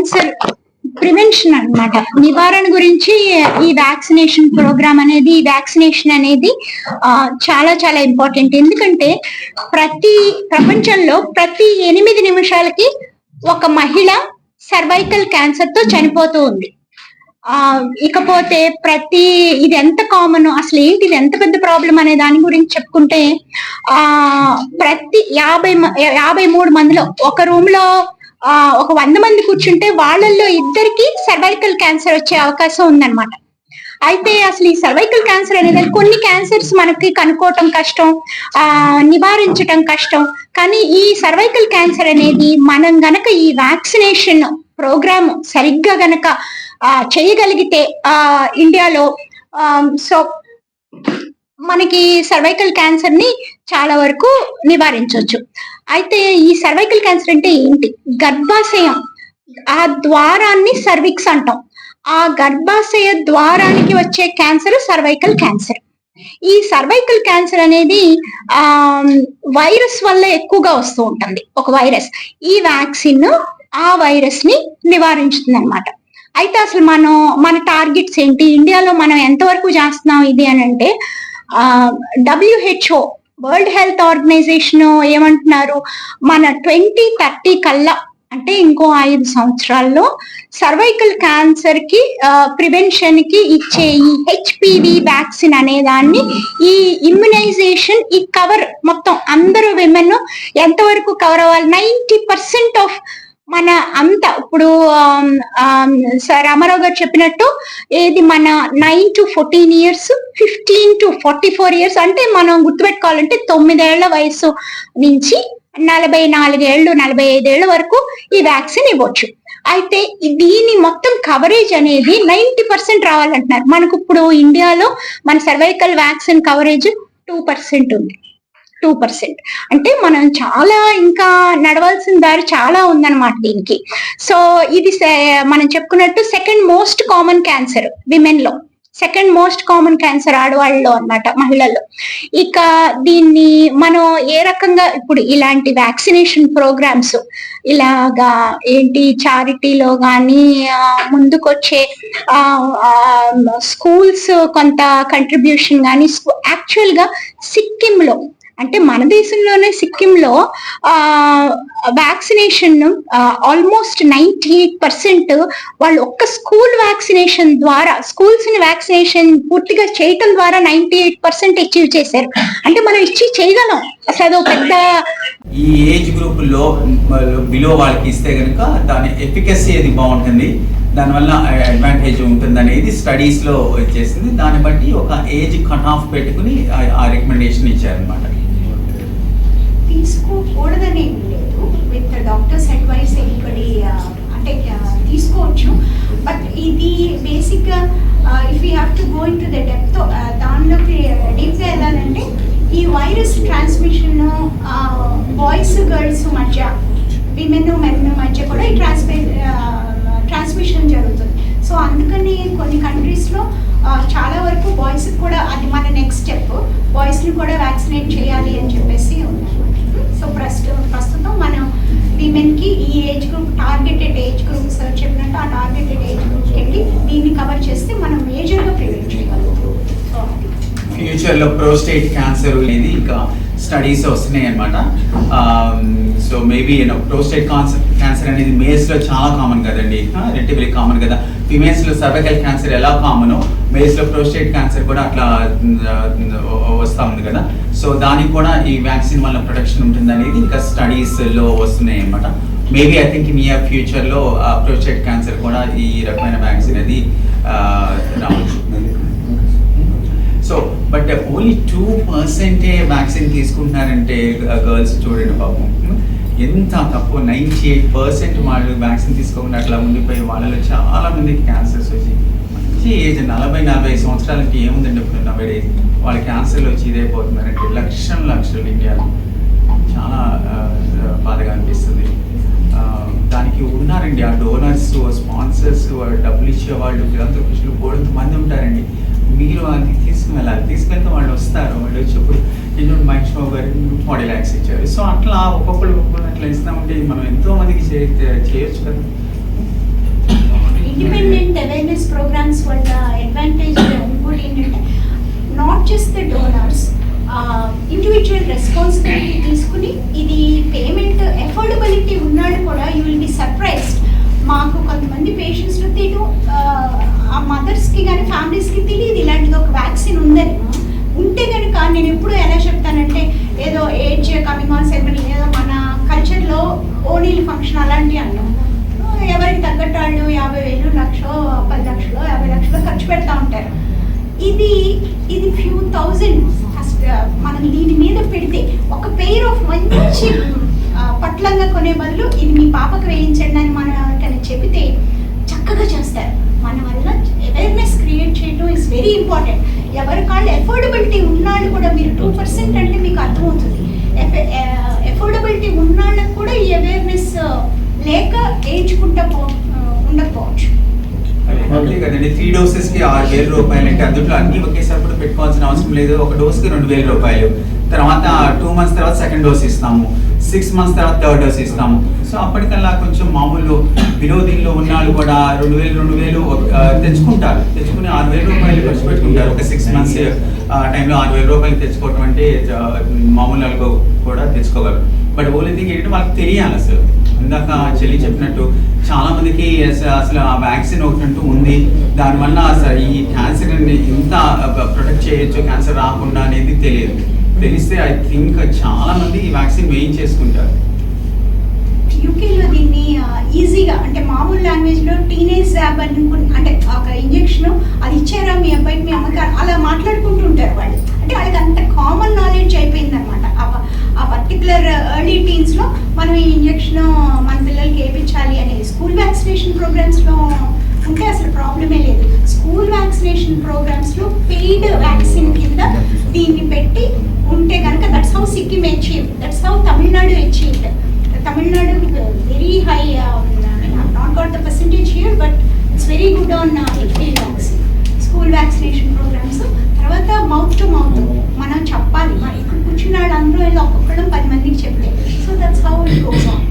Cancer prevention అన్నమాట. నివారణ గురించి ఈ వ్యాక్సినేషన్ ప్రోగ్రామ్ అనేది ఈ వ్యాక్సినేషన్ అనేది చాలా చాలా ఇంపార్టెంట్. ఎందుకంటే ప్రతి ప్రపంచంలో ప్రతి ఎనిమిది నిమిషాలకి ఒక మహిళ సర్వైకల్ క్యాన్సర్తో చనిపోతూ ఉంది. ఆ ఇకపోతే ప్రతి ఇది ఎంత కామన్ అసలు ఏంటి ఇది ఎంత పెద్ద ప్రాబ్లం అనే దాని గురించి చెప్పుకుంటే ఆ ప్రతి యాభై యాభై మూడు మందిలో ఒక రూమ్లో ఒక వంద మంది కూర్చుంటే వాళ్ళల్లో ఇద్దరికి సర్వైకల్ క్యాన్సర్ వచ్చే అవకాశం ఉందన్నమాట. అయితే అసలు ఈ సర్వైకల్ క్యాన్సర్ అనేది కొన్ని క్యాన్సర్స్ మనకి కనుక్కోవటం కష్టం ఆ నివారించటం కష్టం. కానీ ఈ సర్వైకల్ క్యాన్సర్ అనేది మనం గనక ఈ వ్యాక్సినేషన్ ప్రోగ్రామ్ సరిగ్గా గనక ఆ, చేయగలిగితే ఆ ఇండియాలో సో మనకి సర్వైకల్ క్యాన్సర్ని చాలా వరకు నివారించవచ్చు అయితే ఈ సర్వైకల్ క్యాన్సర్ అంటే ఏంటి? గర్భాశయం ఆ ద్వారాన్ని సర్విక్స్ అంటాం. ఆ గర్భాశయ ద్వారానికి వచ్చే క్యాన్సర్ సర్వైకల్ క్యాన్సర్ ఈ సర్వైకల్ క్యాన్సర్ అనేది ఆ వైరస్ వల్ల ఎక్కువగా వస్తూ ఉంటుంది. ఒక వైరస్ ఈ వ్యాక్సిన్ ఆ వైరస్ని నివారించుతుంది అనమాట అయితే అసలు మనం మన టార్గెట్స్ ఏంటి? ఇండియాలో మనం ఎంతవరకు చేస్తున్నాం ఇది అని అంటే డబ్ల్యూహెచ్ఓ వరల్డ్ హెల్త్ ఆర్గనైజేషన్ ఏమంటున్నారు? మన ట్వంటీ థర్టీ కల్లా అంటే ఇంకో ఐదు సంవత్సరాల్లో సర్వైకల్ క్యాన్సర్కి ప్రివెన్షన్కి ఇచ్చే ఈ హెచ్పివి వ్యాక్సిన్ అనే దాన్ని ఈ ఇమ్యునైజేషన్ ఈ కవర్ మొత్తం అందరూ విమెన్ ఎంతవరకు కవర్ అవ్వాలి? నైంటీ పర్సెంట్ ఆఫ్ మన అంత ఇప్పుడు సార్ రామారావు గారు చెప్పినట్టు ఏది మన nine to fourteen years fifteen to forty four years అంటే మనం గుర్తుపెట్టుకోవాలంటే తొమ్మిదేళ్ళ వయసు నుంచి నలభై నాలుగేళ్ళు నలభై ఐదేళ్ళ వరకు ఈ వ్యాక్సిన్ ఇవ్వచ్చు. అయితే దీని మొత్తం కవరేజ్ అనేది నైన్టీ పర్సెంట్ రావాలంటున్నారు. మనకు ఇప్పుడు ఇండియాలో మన cervical vaccine coverage two percent ఉంది. టూ పర్సెంట్ అంటే మనం చాలా ఇంకా నడవాల్సిన దారి చాలా ఉందన్నమాట దీనికి. సో ఇది మనం చెప్పుకున్నట్టు సెకండ్ మోస్ట్ కామన్ క్యాన్సర్ విమెన్లో సెకండ్ మోస్ట్ కామన్ క్యాన్సర్ ఆడవాళ్ళలో అనమాట మహిళల్లో. ఇక దీన్ని మనం ఏ రకంగా ఇప్పుడు ఇలాంటి వ్యాక్సినేషన్ ప్రోగ్రామ్స్ ఇలాగా ఏంటి చారిటీలో కానీ ముందుకొచ్చే స్కూల్స్ కొంత కంట్రిబ్యూషన్ కానీ యాక్చువల్గా సిక్కిం లో అంటే మన దేశంలోనే సిక్కింలో vaccination almost ninety eight percent వాళ్ళు ఒక్క స్కూల్ వ్యాక్సినేషన్ ద్వారా స్కూల్స్ని వ్యాక్సినేషన్ పూర్తిగా చేయటం ద్వారా నైన్టీ ఎయిట్ పర్సెంట్ అచీవ్ చేశారు. అంటే మనం ఇచ్చి చేయగలం. అసలు అదో పెద్ద ఈ ఏజ్ గ్రూప్లో బిలో వాళ్ళకి ఇస్తే కనుక దాని ఎఫికసీ అది బాగుంటుంది. దానివల్ల అడ్వాంటేజ్ ఉంటుంది అనేది స్టడీస్లో వచ్చేసింది. దాన్ని బట్టి ఒక ఏజ్ కట్ ఆఫ్ పెట్టుకుని ఆ- ఆ రికమెండేషన్ ఇచ్చారనమాట తీసుకోకూడదని ఏం లేదు. విత్ డాక్టర్స్ అడ్వైస్ ఎనిబడి అంటే uh, తీసుకోవచ్చు. బట్ ఇది బేసిక్గా if you have to go in to the depth దానిలోకి uh, డీప్గా వెళ్ళాలంటే ఈ వైరస్ ట్రాన్స్మిషన్ బాయ్స్ గర్ల్స్ మధ్య విమెన్ మెన్ మధ్య కూడా ఈ ట్రాన్స్మి ట్రాన్స్మిషన్ uh, జరుగుతుంది. సో అందుకని కొన్ని కంట్రీస్లో చాలా వరకు బాయ్స్కి కూడా అది మన నెక్స్ట్ స్టెప్ బాయ్స్ని కూడా వ్యాక్సినేట్ చేయాలి అని చెప్పేసి ఉన్నారు. సో ప్రస్తుతం ప్రస్తుతం మనం విమెన్కి ఈ age group targeted age group sir చెప్పినట్టు ఆ టార్గెటెడ్ ఏజ్ గ్రూప్కి వెళ్ళి దీన్ని కవర్ చేస్తే మనం మేజర్గా ప్రివెంట్ చేయగలుగుతాం. ఫ్యూచర్లో ప్రోస్టేట్ క్యాన్సర్ అనేది ఇంకా స్టడీస్ వస్తున్నాయి అనమాట so maybe prostate cancer cancer అనేది మేల్స్లో చాలా కామన్ కదండి. రెట్టిబిలి కామన్ కదా. ఫిమేల్స్లో సర్వైకల్ క్యాన్సర్ ఎలా కామనో మేల్స్లో ప్రోస్టేట్ క్యాన్సర్ కూడా అట్లా వస్తూ ఉంది కదా. సో దానికి కూడా ఈ వ్యాక్సిన్ వల్ల ప్రొటెక్షన్ ఉంటుంది అనేది ఇంకా స్టడీస్లో వస్తున్నాయి అనమాట మేబీ ఐ థింక్ నియర్ ఫ్యూచర్లో ప్రోస్టేట్ క్యాన్సర్ కూడా ఈ రకమైన వ్యాక్సిన్ అది రావచ్చు. సో బట్ ఓన్లీ టూ పర్సెంటే వ్యాక్సిన్ తీసుకుంటున్నారంటే గర్ల్స్ చూడండి పాపం. ఎంత తక్కువ నైంటీ ఎయిట్ పర్సెంట్ వాళ్ళు వ్యాక్సిన్ తీసుకోకుండా అట్లా ఉండిపోయి వాళ్ళలో చాలా మందికి క్యాన్సర్స్ వచ్చి మంచి ఏజ్ నలభై నలభై సంవత్సరాలకి ఏముందండి ఇప్పుడు నలభై డేస్ వాళ్ళ క్యాన్సర్లు వచ్చి ఇదైపోతున్నారంటే లక్షలు లక్షలు ఇండియాలో. చాలా బాధగా అనిపిస్తుంది. దానికి ఉన్నారండి ఆ డోనర్స్ స్పాన్సర్స్ డబ్బులు ఇచ్చే వాళ్ళు ఇంటర్వ్యూలు అది తీసుకుని వెళ్ళాలి తీసుకెళ్తే వాళ్ళు వస్తారు. వాళ్ళు వచ్చేప్పుడు ఇంజుడు మహేష్ బాబు గారు బాడీ ల్యాక్స్ ఇచ్చారు. సో అట్లా ఒక్కొక్కరు ఒక్కొక్కరు అట్లా ఇస్తా ఉంటే మనం ఎంతో మందికి చేయొచ్చు కదా. ఇండిపెండెంట్ అవేర్నెస్ ప్రోగ్రామ్స్ వల్ల అడ్వాంటేజ్ ఇంకోటి ఏంటంటే not just the donors individual responsibility తీసుకుని ఇది పేమెంట్ ఎఫోర్డబిలిటీ ఉన్నాడు కూడా యూ విల్ బి సర్ప్రైజ్డ్ మాకు కొంతమంది పేషెంట్స్ దే ఆ మదర్స్కి కానీ ఫ్యామిలీస్కి తెలియదు ఇలాంటిది. ఒక వ్యాక్సిన్ ఉందని. ఉంటే కనుక నేను ఎప్పుడు ఎలా చెప్తానంటే ఏదో ఏజ్ కమింగ్ ఆన్ సెరమనీ ఏదో మన కల్చర్లో ఓనీల్ ఫంక్షన్ అలాంటివి అన్నాం. ఎవరికి తగ్గట్టు వాళ్ళు యాభై వేలు లక్ష పది లక్షలు యాభై లక్షలు ఖర్చు పెడతా ఉంటారు. ఇది ఇది ఫ్యూ థౌజండ్ ఫస్ట్ మనం దీని మీద పెడితే ఒక పెయిర్ ఆఫ్ మంచి పట్లంగా కొనే బదులు ఇది మీ పాపకు వేయించండి అని మనం చెబితే చక్కగా చేస్తారు? మన వల్ల అవేర్నెస్ క్రియేట్ చేయడం ఇస్ వెరీ ఇంపార్టెంట్ ఎవరి కాళ్ళు ఎఫోర్డబిలిటీ ఉన్నాళ్ళు కూడా మీరు టూ పర్సెంట్ అంటే మీకు అర్థమవుతుంది. ఎఫోర్డబిలిటీ eh, ఉన్నాళ్ళకు కూడా ఈ అవేర్నెస్ eh, లేక వేయించుకుంటా పో eh, ఉండకపోవచ్చు. కదండి. త్రీ డోసెస్కి ఆరు వేల రూపాయలు అంటే అందులో అన్ని ఒకేసారి కూడా పెట్టుకోవాల్సిన అవసరం లేదు. ఒక డోస్కి రెండు వేల రూపాయలు. తర్వాత టూ మంత్స్ తర్వాత సెకండ్ డోస్ ఇస్తాము. సిక్స్ మంత్స్ తర్వాత థర్డ్ డోస్ ఇస్తాము. సో అప్పటికల్లా కొంచెం మామూలు బిలో ఉన్న వాళ్ళు కూడా రెండు వేలు రెండు వేలు తెచ్చుకుంటారు. తెచ్చుకుని ఆరు వేల రూపాయలు ఖర్చు పెట్టుకుంటారు. ఒక సిక్స్ మంత్స్ టైంలో ఆరు వేల రూపాయలు తెచ్చుకోవటం అంటే మామూలు వాళ్ళకు కూడా తెచ్చుకోగలరు. బట్ ఓన్లీ థింగ్ ఏంటంటే వాళ్ళకి తెలియాలి అసలు. ఇందాక చెల్లి చెప్పినట్టు చాలా మందికి అసలు ఆ వ్యాక్సిన్ ఒకటంటూ ఉంది. దానివల్ల అసలు ఈ క్యాన్సర్ ఎంత ప్రొటెక్ట్ చేయొచ్చు క్యాన్సర్ రాకుండా అనేది తెలియదు. తెలిస్తే ఐ థింక్ చాలా మంది ఈ వ్యాక్సిన్ వేయించేసుకుంటారు. యూకేలో దీన్ని ఈజీగా అంటే మామూలు లాంగ్వేజ్లో టీనేజ్ యాప్ అనుకుని అంటే ఒక ఇంజెక్షన్ అది ఇచ్చారా మీ అబ్బాయికి మీ అమ్మకి అలా మాట్లాడుకుంటుంటారు వాళ్ళు. అంటే వాళ్ళకి అంత కామన్ నాలెడ్జ్ అయిపోయింది అనమాట ఆ పర్టికులర్ ఎర్లీ టీన్స్లో మనం ఈ ఇంజెక్షన్ మన పిల్లలకి వేయించాలి అనేది స్కూల్ వ్యాక్సినేషన్ ప్రోగ్రామ్స్లో ఉంటే అసలు ప్రాబ్లమే లేదు. స్కూల్ వ్యాక్సినేషన్ ప్రోగ్రామ్స్లో పెయిడ్ వ్యాక్సిన్ కదా? దీన్ని పెట్టి ఉంటే కనుక that's how Sikkim achieve that's how Tamil Nadu achieved Tamil Nadu very high not got the percentage here but it's very good on school vaccination programmes తర్వాత మౌత్ టు మౌత్ మనం చెప్పాలి. ఇక్కడ కూర్చున్న వాళ్ళందరూ వెళ్ళి ఒక్కొక్కడం పది మందికి చెప్పలేదు so that's how it goes on